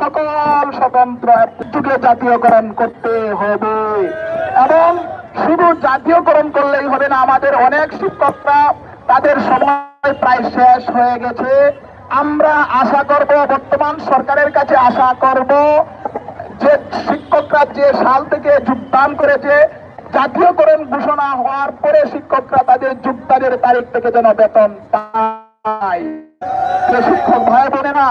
সকল স্বতন্ত্র জাতীয়করণ করতে হবে। এবং শুধু জাতীয়করণ করলেই হবে না, আমাদের অনেক শিক্ষকরা তাদের সময় প্রায় শেষ হয়ে গেছে। আমরা আশা করব, বর্তমান সরকারের কাছে আশা করব যে শিক্ষকরা যে সাল থেকে যোগদান করেছে, জাতীয়করণ ঘোষণা হওয়ার পরে শিক্ষকরা তাদের যোগদানের তারিখ থেকে যেন বেতন পায়। বোনেরা,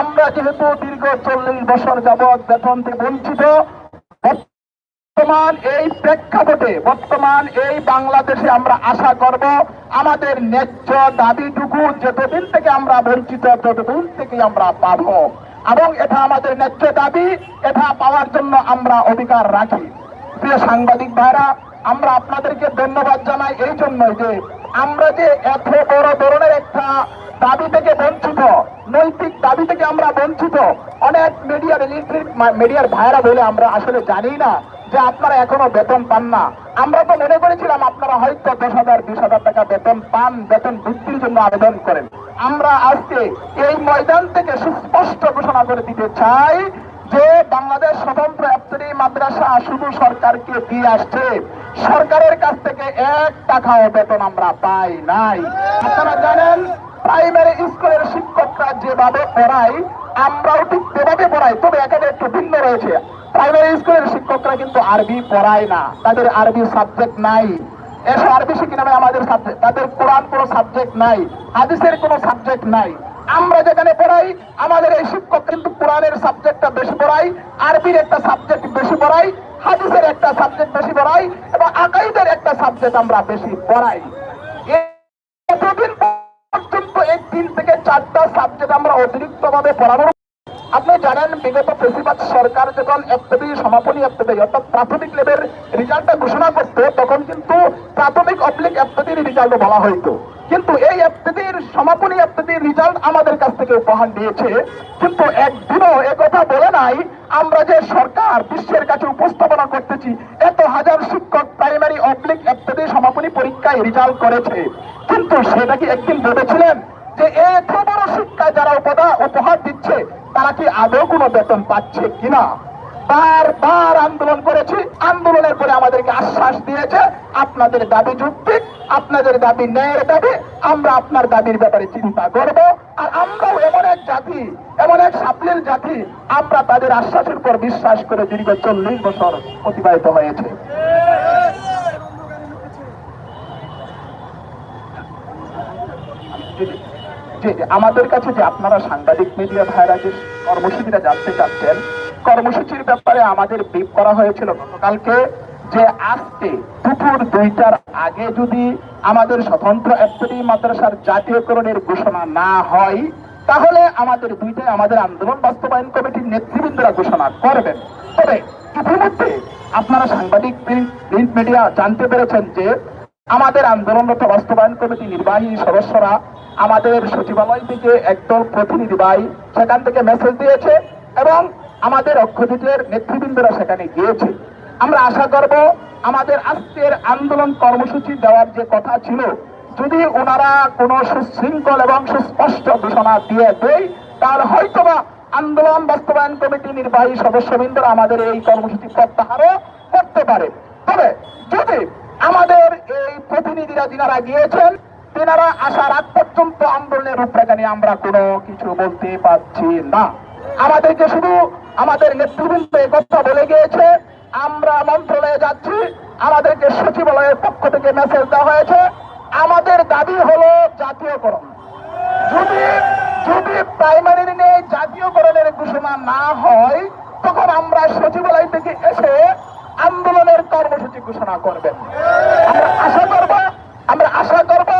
আমরা যেহেতু দীর্ঘ চল্লিশ বছর যাবৎ বেতন বঞ্চিত, বর্তমান এই প্রেক্ষাপটে, বর্তমান এই বাংলাদেশে আমরা আশা করব, আমাদের ন্যায্য দাবিটুকু যতদিন থেকে আমরা বঞ্চিত, ততদিন থেকে আমরা পাবো। এবং এটা আমাদের ন্যায্য দাবি, এটা পাওয়ার জন্য আমরা অধিকার রাখি। প্রিয় সাংবাদিক ভাইরা, আমরা আপনাদেরকে ধন্যবাদ জানাই এই জন্যই যে আমরা যে এত বড় ধরনের একটা দাবি থেকে বঞ্চিত, নৈতিক দাবি থেকে আমরা বঞ্চিত। অনেক মিডিয়ার ইলেকট্রিক মিডিয়ার ভাইরা বলে আমরা আসলে জানি না যে আপনারা এখনও বেতন পান না। আমরা তো মনে করেছিলাম আপনারা হয়তো দশ হাজার, বিশ হাজার টাকা বেতন পান, বেতন বৃদ্ধির জন্য আবেদন করেন। আমরা আজকে এই ময়দান থেকে সুস্পষ্ট ঘোষণা করে দিতে চাই যে বাংলাদেশ স্বতন্ত্র এফতরি মাদ্রাসা শুধু সরকারকে দিয়ে আসছে। সরকারের কাছ থেকে এক টাকাও বেতন আমরা পাই নাই। আপনারা জানেন প্রাইমারি স্কুলের শিক্ষকরা যেভাবে পড়ায়, আমরাও ঠিক সেভাবে পড়াই, তবে এখানে একটু ভিন্ন রয়েছে। প্রাইমারি স্কুলের শিক্ষকরা কিন্তু আরবি পড়ায় না, তাদের আরবি সাবজেক্ট নাই। এসে আরবি শিখি নামে আমাদের সাবজেক্ট তাদের কোরআন কোনো সাবজেক্ট নাই, হাদিসের কোনো সাবজেক্ট নাই। আমরা যেখানে পড়াই, আমাদের এই শিক্ষক কিন্তু কোরআনের সাবজেক্টটা বেশি পড়াই আরবির একটা সাবজেক্ট বেশি পড়াই হাদিসের একটা সাবজেক্ট বেশি পড়াই এবং আকাইদের একটা সাবজেক্ট আমরা বেশি পড়াই। পর্যন্ত এই তিন থেকে চারটা সাবজেক্ট আমরা অতিরিক্ত ভাবে পড়ানোর আপনি জানেন, বিগত প্রেসিবাদ সরকার যখন এফতেবি সমাপনী এফতেবি অর্থাৎ প্রাথমিক লেভেল রেজাল্টটা ঘোষণা করতো, তখন কিন্তু প্রাথমিক অবলিক এফতেবির রেজাল্ট বলা হইতো। কিন্তু এই এফতেবির সমাপনী এফতেবির রেজাল্ট আমাদের কাছ থেকে উপহার দিয়েছে। কিন্তু একদিনও কথা বলে নাই, আমরা যে সরকার বিশ্বের কাছে উপস্থাপনা করতেছি, এত হাজার শিক্ষক প্রাইমারি অবলিক ইত্যাদি সমাপনী পরীক্ষায় রেজাল্ট করেছে। কিন্তু সেটা কি একদিন ভেবেছিলেন যে এত বড় শিক্ষায় যারা উপহার দিচ্ছে, তারা কি আদৌ কোনো বেতন পাচ্ছে কিনা? বারবার আন্দোলন করেছি। আন্দোলনের পরে আমাদেরকে আশ্বাস দিয়েছে, আপনাদের দাবি যুক্তিক আপনাদের দাবি ন্যায়ের দাবি, আমরা আপনার দাবির ব্যাপারে চিন্তা করব। আর আমরাও এমন এক জাতি, এমন এক সাপলিল জাতি, আমরা তাদের আশ্বাসের উপর বিশ্বাস করে দীর্ঘ চল্লিশ বছর অতিবাহিত হয়েছে। আমাদের কাছে যে আপনারা সাংবাদিক মিডিয়া ভাইরা যে কর্মসূচিটা জানতে চাচ্ছেন কর্মসূচির ব্যাপারে আমাদের ব্রিফ করা হয়েছিল গতকালকে যে আজকে দুপুর দুইটার আগে যদি আমাদের স্বতন্ত্র একটি মাদ্রাসার জাতীয়করণের ঘোষণা না হয়, তাহলে আমাদের দুইটাই আমাদের আন্দোলন বাস্তবায়ন কমিটির নেতৃবৃন্দরা ঘোষণা করবেন। তবে ইতিমধ্যে আপনারা সাংবাদিক, প্রিন্ট মিডিয়া জানতে পেরেছেন যে আমাদের আন্দোলনরত বাস্তবায়ন কমিটি নির্বাহী সদস্যরা আমাদের সচিবালয় থেকে একদল প্রতিনিধি ভাই সেখান থেকে মেসেজ দিয়েছে এবং আমাদের অক্ষজিতের নেতৃবৃন্দরা সেখানে গিয়েছে। আমরা আশা করব আমাদের আজকের আন্দোলন কর্মসূচি দেওয়ার যে কথা ছিল, যদি ওনারা কোনো সুশৃঙ্খল এবং সুস্পষ্ট ঘোষণা দিয়ে দেয়, তাহলে হয়তোবা আন্দোলন বাস্তবায়ন কমিটি নির্বাহী সদস্যবৃন্দরা আমাদের এই কর্মসূচি প্রত্যাহারও করতে পারে। তবে যদি আমাদের এই প্রতিনিধিরা যিনারা গিয়েছেন, তেনারা আসার আগ পর্যন্ত আন্দোলনের রূপরেখা নিয়ে আমরা কোনো কিছু বলতে পারছি না। আমাদেরকে শুধু আমাদের নেতৃবৃন্দ কথা বলে গিয়েছে। আমরা মন্ত্রণালয়ে যাচ্ছি। আমাদেরকে সচিবালয়ের পক্ষ থেকে মেসেজ দেওয়া হয়েছে। আমাদের দাবি হলো জাতীয়করণ। যদি যদি প্রাইমারি নিয়ে জাতীয়করণের ঘোষণা না হয়, তখন আমরা সচিবালয় থেকে এসে আন্দোলনের কর্মসূচি ঘোষণা করবেন। আমরা আশা করব, আমরা আশা করব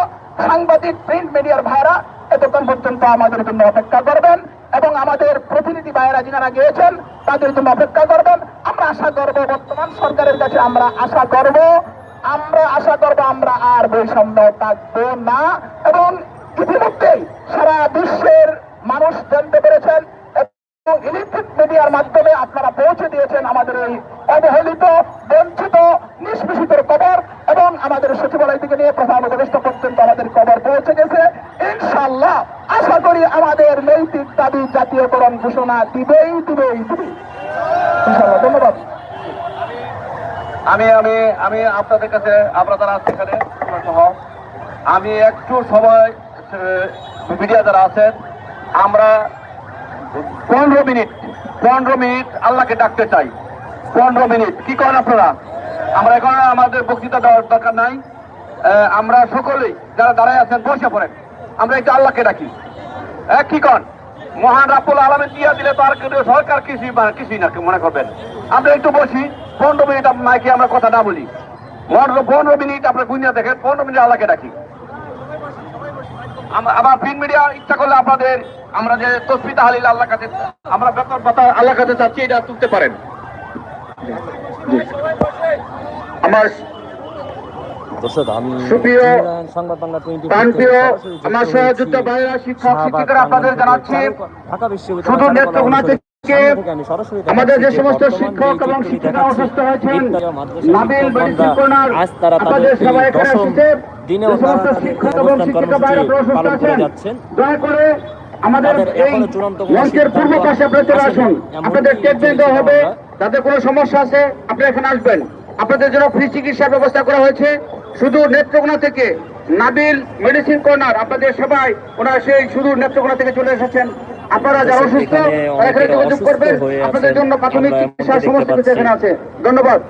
সাংবাদিক প্রিন্ট মিডিয়ার ভাইরা এতক্ষণ পর্যন্ত আমাদের জন্য অপেক্ষা করবেন এবং আমাদের প্রতিনিধি যিনারা গিয়েছেন, তাদের জন্য অপেক্ষা করবেন। আমরা আশা করব, বর্তমান সরকারের কাছে আমরা আশা করব, আমরা আশা করব আমরা আর বৈষম্য থাকব না। এবং ইতিমধ্যেই সারা বিশ্বের মানুষ জানতে পেরেছেন, এবং ইলেকট্রিক মিডিয়ার মাধ্যমে আপনারা পৌঁছে দিয়েছেন আমাদের এই অবহেলিত, বঞ্চিত, নিষ্পেষিতের কবর, এবং আমাদের সচিবালয় থেকে নিয়ে প্রধান উপদেষ্টা পর্যন্ত আমাদের কবর পৌঁছে গেছে। ইনশাল্লাহ আশা করি আমাদের দাবি জাতীয়করণ ঘোষণা দিবেই দিবেই ধন্যবাদ। আমি আমি আমি আপনাদের কাছে আপনারা যারা আছেন এখানে আমি একটু সবাই মিডিয়া যারা আছেন, আমরা পনেরো মিনিট পনেরো মিনিট আল্লাহকে ডাকতে চাই। পনেরো মিনিট, কি করেন আপনারা? আমরা এখন আমাদের বক্তৃতা দেওয়ার দরকার নাই। আমরা সকলেই, যারা দাঁড়ায় আছেন, বসে পড়েন। আমরা একটু আল্লাহকে ডাকি। হ্যাঁ কি কন মহান রাব্বুল আলমে দিয়া দিলে তো আর সরকার কিছুই কিছুই না মনে করবেন। আমরা একটু বসি পনেরো মিনিট মাইকে আমরা কথা না বলি। পনেরো মিনিট আপনার গুনিয়া দেখেন পনেরো মিনিট আল্লাহকে ডাকি। আমরা- আবার প্রিন্ট মিডিয়া ইচ্ছা করলে আপনাদের আমরা যে তসবি তাহালিল আল্লাহ কাছে আমরা বেতন পাতা আল্লাহ কাছে চাচ্ছি এটা তুলতে পারেন। আমার দর্শক আমি সংবাদ বাংলা টোয়েন্টি আমার সহযোদ্ধা ভাইরা শিক্ষক শিক্ষিকারা আপনাদের জানাচ্ছি ঢাকা বিশ্ববিদ্যালয় শুধু নেত্রকোনা থেকে আমি সরাসরি আমাদের যে সমস্ত শিক্ষক এবং শিক্ষিকা অসুস্থ হয়েছেন নাবিল আজ তারা তাদের সবাই এখানে দিনেও তারা শিক্ষক এবং শিক্ষিকা অসুস্থ আছেন দয়া করে আমাদের এই মঞ্চের পূর্ব পাশে আপনারা চলে আসুন। আপনাদের ট্রিটমেন্ট দেওয়া হবে তাদের কোনো সমস্যা আছে আপনারা এখানে আসবেন। আপনাদের জন্য ফ্রি চিকিৎসার ব্যবস্থা করা হয়েছে। শুধু নেত্রকোনা থেকে নাবিল মেডিসিন কর্নার আপনাদের সবাই ওনারা সেই শুধু নেত্রকোনা থেকে চলে এসেছেন। আপনারা যারা অসুস্থ এখানে যোগাযোগ করবেন। আপনাদের জন্য প্রাথমিক আমরা চিকিৎসার সমস্ত কিছু এখানে আছে। ধন্যবাদ।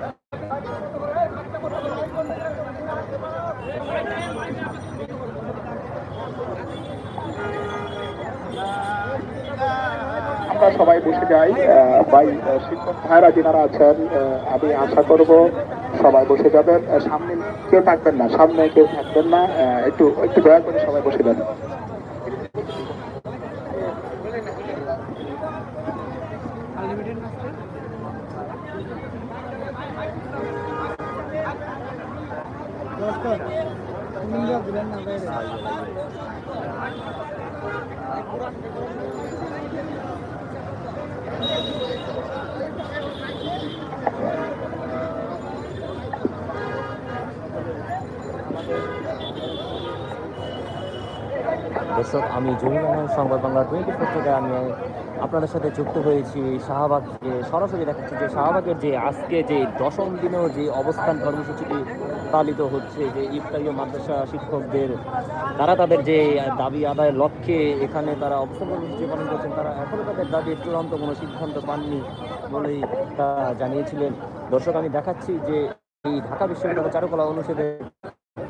আমরা সবাই বসে যাই আহ, ভাই শিক্ষক ভাইরা যিনারা আছেন আমি আশা করব সবাই বসে যাবেন। সামনে কেউ থাকবেন না, সামনে কেউ থাকবেন না। একটু একটু দয়া করে সবাই বসে যান। দর্শক, আমি জহির রহমান সংবাদ বাংলা টোয়েন্টি ফোর থেকে আমি আপনাদের সাথে যুক্ত হয়েছি শাহবাগকে। সরাসরি দেখাচ্ছি যে শাহবাগের যে আজকে যে দশম দিনেও যে অবস্থান কর্মসূচিটি পালিত হচ্ছে, যে ইফতারি ও মাদ্রাসা শিক্ষকদের, তারা তাদের যে দাবি আদায়ের লক্ষ্যে এখানে তারা অবস্থান কর্মসূচি পালন করছেন, তারা এখনও তাদের দাবির চূড়ান্ত কোনো সিদ্ধান্ত পাননি বলেই তা জানিয়েছিলেন। দর্শক, আমি দেখাচ্ছি যে এই ঢাকা বিশ্ববিদ্যালয় চারুকলা অনুষদের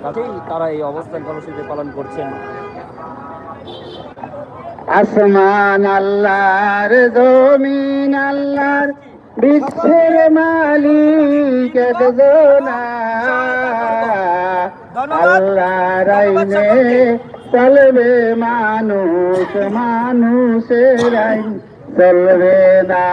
কাছেই তারা এই অবস্থান কর্মসূচি পালন করছেন। আসমান আল্লাহর, জমিন আল্লাহর, বিশ্বের মালিক একজনা। আল্লাহর আইনে চলবে মানুষ, মানুষের আইন চলবে না।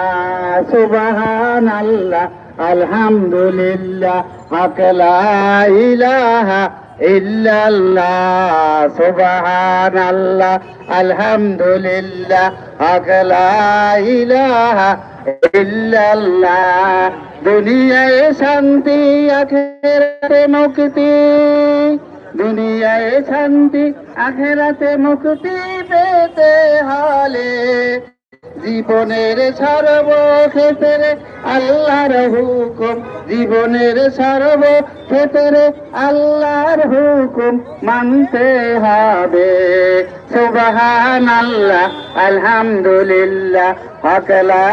সুবাহান আল্লাহ আলহামদুলিল্লাহ আকলা ইলাহা ইল্লাল্লাহ, সুবহানাল্লাহ, আলহামদুলিল্লাহ আকলা ইলাহা ইল্লাল্লাহ, দুনিয়ায় শান্তি, আখেরাতে মুক্তি। দুনিয়ায় শান্তি, আখেরাতে মুক্তি পেতে হলে জীবনের সারব সর্বক্ষেত্রে আল্লাহর হুকুম। জীবনের সারব সর্বক্ষেত্রে আল্লাহর হুকুম মানতে হবে। সুবহান আল্লাহ আলহামদুলিল্লাহ হকলা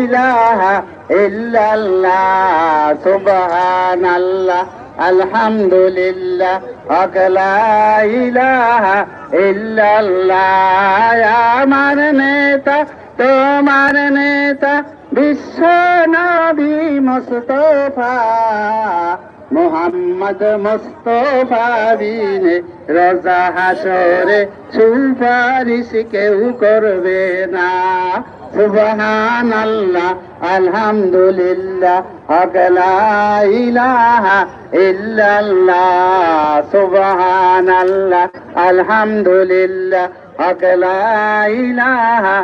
ইলাহা ইল্লাল্লাহ সুবহান আল্লাহ আলহামদুলিল্লাহ ইলাহা ইল্লাল্লাহ। আমার নেতা, তোমার নেতা, বিশ্ব নবী মুস্তফা, মোহাম্মদ মুস্তফা বিনে রজা হাসরে সুপারিশ কেউ করবে না। সুবহান আল্লাহ আলহামদুলিল্লাহ আকলা ইলাহা ইল্লাল্লাহ সুবহান আল্লাহ আলহামদুলিল্লাহ আকলা ইলাহা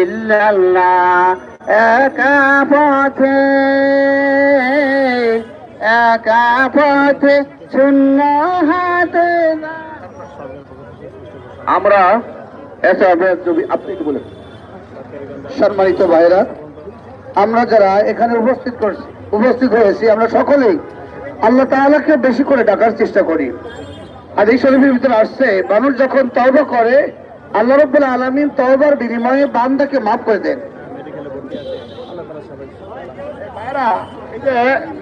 ইল্লাল্লাহ, একা পথে একা পথে শূন্য হাতে আমরা এসে যদি আপনি একটু বলেন। সম্মানিত ভাইরা, আমরা যারা এখানে উপস্থিত করছি, উপস্থিত হয়েছি, আমরা সকলেই আল্লাহ তাআলাকে বেশি করে ডাকার চেষ্টা করি। আর এই শরীফের ভিতরে আসছে, মানুষ যখন তওবা করে, আল্লাহ রব্বুল আলমিন তওবার বিনিময়ে বান্দাকে মাফ করে দেন।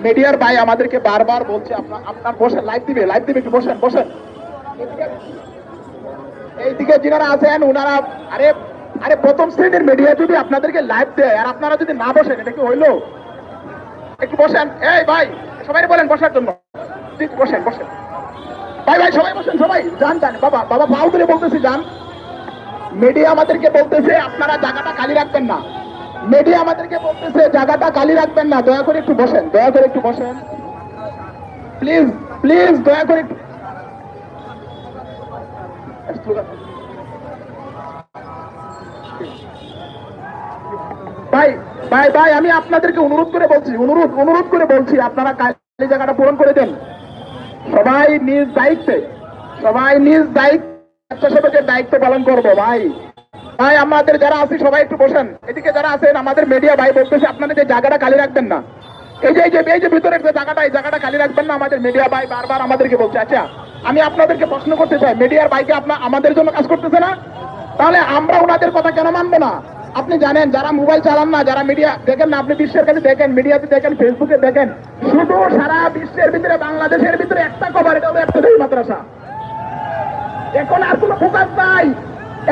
মিডিয়ার ভাই আমাদেরকে বারবার বলছে আপনার বসেন, লাইভ দিবে লাইভ দিবে, একটু বসেন বসেন। এইদিকে- যিনারা আছেন ওনারা আরে আরে প্রথম শ্রেণির মিডিয়া যদি আপনাদেরকে লাইভ দেয় আর আপনারা যদি না বসেন, এটা কি হইল? একটু বসেন। এই ভাই, সবাই বলেন বসার জন্য। বসেন বসেন। ভাই ভাই, সবাই বসেন, সবাই। যান যান। বাবা বাবা, পাও করে বলতেছি, যান। মিডিয়া আমাদেরকে বলতেছে, আপনারা জায়গাটা খালি রাখবেন না। মিডিয়া আমাদেরকে বলতেছে, জায়গাটা খালি রাখবেন না। দয়া করে একটু বসেন, দয়া করে একটু বসেন। প্লিজ প্লিজ দয়া করে একটু ভাই ভাই ভাই, আমি আপনাদেরকে অনুরোধ করে বলছি, অনুরোধ অনুরোধ করে বলছি, আপনারা কালি জায়গাটা পূরণ করে দেন। সবাই নিজ দায়িত্বে, সবাই নিজ দায়িত্ব দায়িত্ব পালন করব, ভাই। ভাই, আমাদের যারা আছি, সবাই একটু বসেন। এদিকে যারা আছেন, আমাদের মিডিয়া ভাই বলতেছে আপনাদের যে জায়গাটা খালি রাখবেন না, এই যে এই যে এই যে ভিতরের যে জায়গাটা, এই জায়গাটা খালি রাখবেন না, আমাদের মিডিয়া ভাই বারবার আমাদেরকে বলছে আচ্ছা আমি আপনাদেরকে প্রশ্ন করতে চাই মিডিয়ার ভাইকে আপনার আমাদের জন্য কাজ করতেছে না? তাহলে আমরা ওনাদের কথা কেন মানবো না? আপনি জানেন, যারা মোবাইল চালান না, যারা মিডিয়া দেখেন না, আপনি বিশ্বের কাছে দেখেন মিডিয়াতে দেখেন ফেসবুকে দেখেন, শুধু সারা বিশ্বের ভিতরে, বাংলাদেশের ভিতরে একটা কভার এটা হলো একটা মাদ্রাসা। এখন আর কোনো ফোকাস নাই।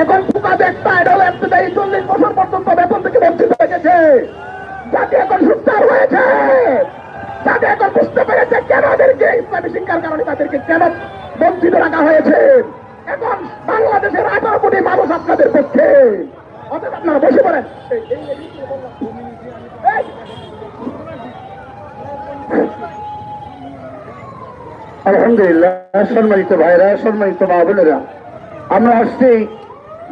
এখন ফোকাস একটা, এটা হলো একটা চল্লিশ বছর পর্যন্ত বেতন থেকে বঞ্চিত হয়ে গেছে যাতে এখন সুস্থার হয়েছে। যাতে এখন বুঝতে পেরেছে কেন এদেরকে ইসলামী শিক্ষার কারণে তাদেরকে কেন বঞ্চিত রাখা হয়েছে। এখন বাংলাদেশের আঠারো কোটি মানুষ আপনাদের পক্ষে। অতএব আপনারা বসে পড়েন। আলহামদুলিল্লাহ, সম্মানিত ভাইরা সম্মানিত মা বোনেরা, আমরা আসছি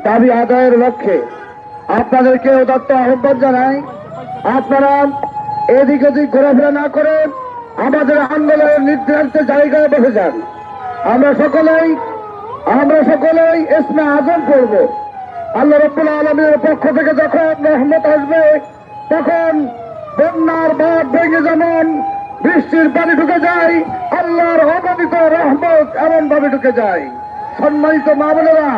দাবি আদায়ের লক্ষ্যে। আপনাদেরকে উদাত্ত আহ্বান জানাই, আপনারা এদিক ওদিক ঘোরাফেরা না করে আমাদের আন্দোলনের নির্ধারিত জায়গায় বসে যান। আমরা সকলেই আমরা সকলেই ইসমে আজম করব আল্লাহ রব্বুল আলমীর পক্ষ থেকে যখন রহমত আসবে, তখন বন্যার বাদ ভেঙে যেমন বৃষ্টির পানি ঢুকে যায়, আল্লাহর অগণিত রহমত এমন ভাবে ঢুকে যায়। সম্মানিত মা বোনেরা,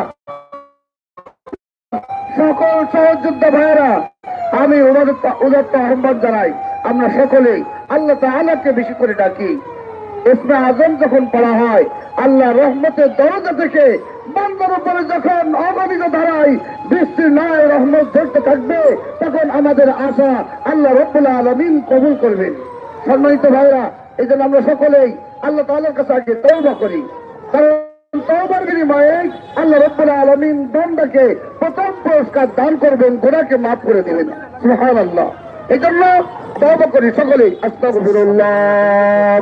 সকল সহযোদ্ধা ভাইয়েরা, আমি উদাত্ত আহ্বান জানাই, আমরা সকলেই আল্লাহ তাআলাকে বেশি করে ডাকি। ইসমে আজম যখন পড়া হয় আল্লাহ রহমতের দরজা থেকে বান্দার উপরে যখন অগণিত ধারায় বৃষ্টির নয়, রহমত ধরতে থাকবে, তখন আমাদের আশা আল্লাহ রব্বুল আলমিন কবুল করবেন। সম্মানিত ভাইরা, এই জন্য আমরা সকলেই আল্লাহ তাআলার কাছে আগে তৌবা করি। কারণ তওবার বিনিময়ে আল্লাহ রব্বুল আলামিন বান্দাকে প্রথম পুরস্কার দান করবেন, গুনাহকে মাফ করে দেবেন। সুবহানাল্লাহ। এই জন্য তওবা করি সকলেই। আস্তাগফিরুল্লাহ।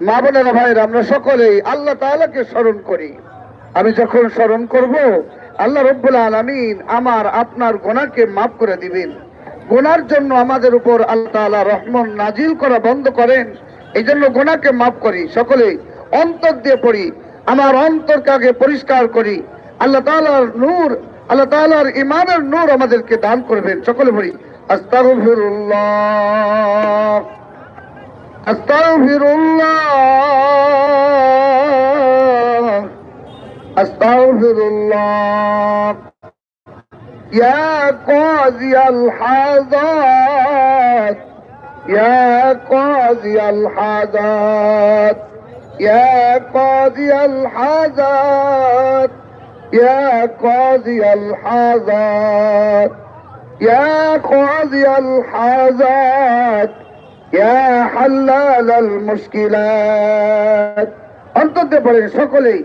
মা বোনেরা ভাইরা আমরা সকলেই আল্লাহ তাআলাকে স্মরণ করি। আমি যখন স্মরণ করব, আল্লাহ রব্বুল আলামিন আমার, আপনার গোনাকে মাফ করে দিবেন। গোনার জন্য আমাদের উপর আল্লাহ তাআলা রহমান নাজিল করা বন্ধ করেন। এই জন্য গোনাকে মাফ করি, সকলেই অন্তর দিয়ে পড়ি, আমার অন্তরকে আগে পরিষ্কার করি। আল্লাহ তাআলার নূর, আল্লাহ তাআলার ইমানের নূর আমাদেরকে দান করবেন। সকলে পড়ি, আস্তাগফিরুল্লাহ। أستغفر الله. أستغفر الله. يا قاضي الحاجات. يا قاضي الحاجات. يا قاضي الحاجات. يا قاضي الحاجات. يا قاضي الحاجات. ইয়া হাল্লাল মুশকিলাত। অন্তর্দে পড়েন সকলেই